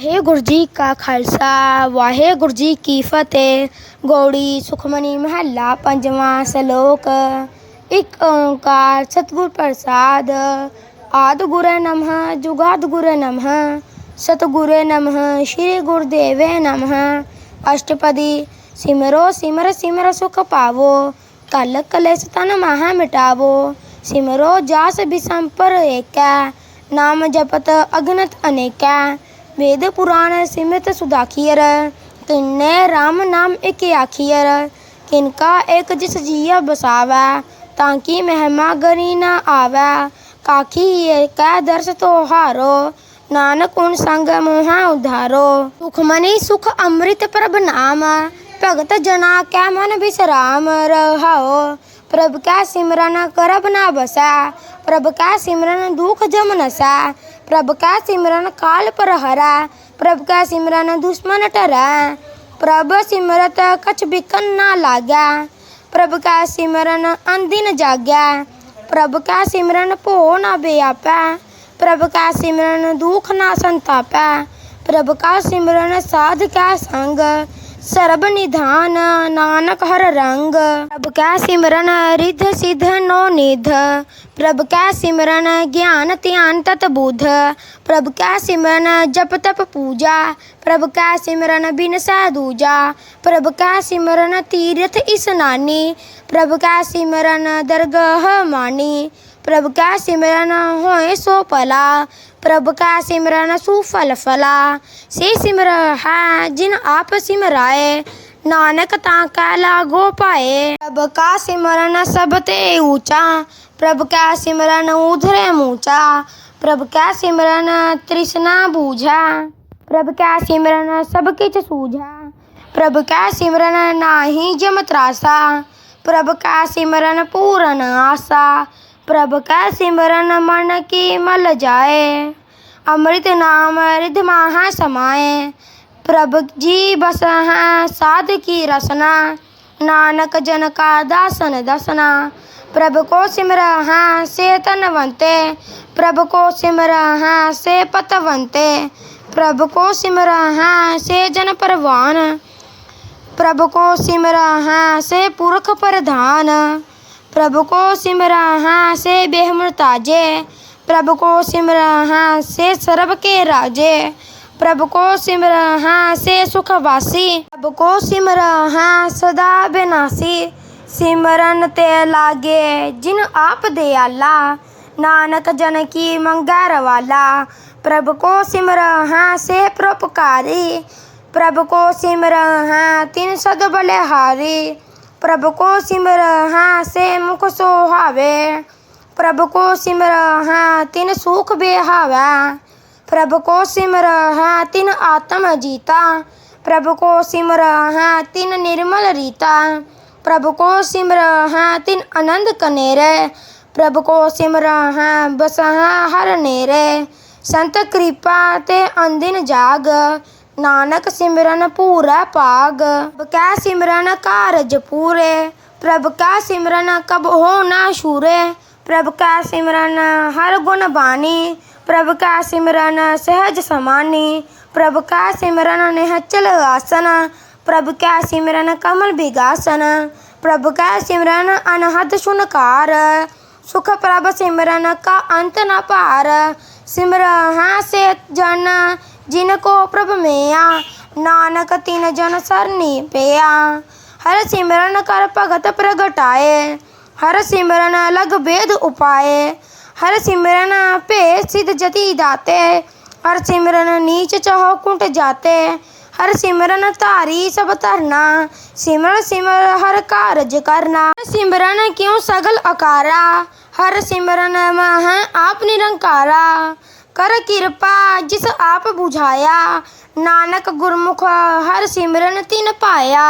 वाहे गुरु जी का खालसा वाहे गुरु जी की फतेह। गौड़ी, सुखमनी महला पंजवा श्लोक। एक ओंकार, सतगुर प्रसाद। आदि गुरु नम जुगाद गुरु नम। सतगुर नम, श्री गुरुदेव नम। अष्टपदी, सिमरो, सिमर सिमर सुख पावो। कल कलेश तन महा मिटावो। सिमरो जास भी एक। नाम जपत अगनत अनेका। वेद पुराण सिमृत सुदाखियर किन्ने राम नाम एक आखियर। किनका एक जिस जिया बसावै, ताकि महिमा गरी न आवै। काखी कै दर्श तो हारो नानक उन संग मोहा उधारो। सुखमनी सुख अमृत प्रभ नाम, भगत जना कै मन विश्राम रहाओ। प्रभ कै सिमरन करब ना बसै। प्रभ कै सिमरन दुख जम नसै। प्रभ कै सिमरन काल पर हरै। प्रभ कै सिमरन दुश्मन टरै। प्रभ सिमरत कछ बिकन ना लागै। प्रभ कै सिमरन अनदिन जागै। प्रभ कै सिमरन भो ना बेआपै। प्रभ कै सिमरन दुख ना संतापै। प्रभ कै सिमरन साध कै संग। सर्ब निधान नानक हर रंग। प्रभ का सिमरन, रिध सिद्ध नो निध। प्रभ का सिमरन, ज्ञान त्यान तत बुध। प्रभ का सिमरन, जप तप पूजा। प्रभ का सिमरन बिन सा दूजा। प्रभ का सिमरन, तीर्थ इस स्नानी प्रभ का सिमरन, दरगह मानी। प्रभु का सिमरन होए सो पला प्रभु का सिमरन सुफल फला से सिमर है, जिन आप सिमराए। नानक ताका लागो पाए। प्रभु का सिमरन सब ते ऊँचा। प्रभु का सिमरन उधरे मूचा। प्रभु का सिमरन तृष्णा बूझा। प्रभु का सिमरन सब किच सूझा। प्रभु का सिमरन ना ही जम त्रासा। प्रभु का सिमरन पूरन आशा प्रभ का सिमरन मन की मल जाए अमृत नाम रिध महा समाए प्रभ जी बस हैं साध की रसना नानक जन का दासन दसना प्रभ को सिमर हैं से तनवंते प्रभ को सिमर हैं से पतवंते प्रभ को सिमर हैं से जन परवान प्रभ को सिमर हैं से पुरख प्रधान प्रभु को सिमरा हाँ से बेहमर ताजे प्रभु को सिमरा हाँ से सर्व के राजे। प्रभु को सिमरा हाँ से सुखवासी। प्रभु को सिमरा हाँ सदा बिनासी सिमरन ते लागे जिन आप दयाला। नानक जन की मंगर वाला। प्रभु को सिमर हाँ से परोपकारी। प्रभु को सिमर हाँ तीन सद बलिहारी। प्रभु को सिमर हाँ से मुख सोहावे प्रभु को सिमर हाँ तिन सुख बेहावे प्रभु को सिमर हाँ तिन आत्म जीता प्रभु को सिमर हाँ तिन निर्मल रीता प्रभु को सिमर हाँ तिन आनंद कनेरे प्रभु को सिमर हाँ बस हाँ नानक सिमरन पूरा पाग। कै सिमरन कारज पूरे? प्रभ कै सिमरन कब हो ना सूरे प्रभ कै सिमरन हर गुण बानी? प्रभ कै सिमरन सहज समानी? प्रभ कै सिमरन निहचल आसन? प्रभ कै सिमरन कमल बिगासन? प्रभ कै सिमरन अनहद सुनकार? सुख प्रभ सिमरन का अंत न पार? सिमरह से जन जिनको प्रभ मेया, नानक तिन जन सरनी पेया हर सिमरन कर भगत प्रगटाए, हर सिमरन अलग भेद उपाए। हर सिमरन पे सिद्ध जति दाते, हर सिमरन नीच चहो कुंट जाते। हर सिमरन तारी सब तरना सिमर सिमर हर कारज करना। सिमरन क्यों सगल अकारा, हर सिमरन मह आप निरंकारा। कर किरपा जिस आप बुझाया नानक गुरमुख हर सिमरन तिन पाया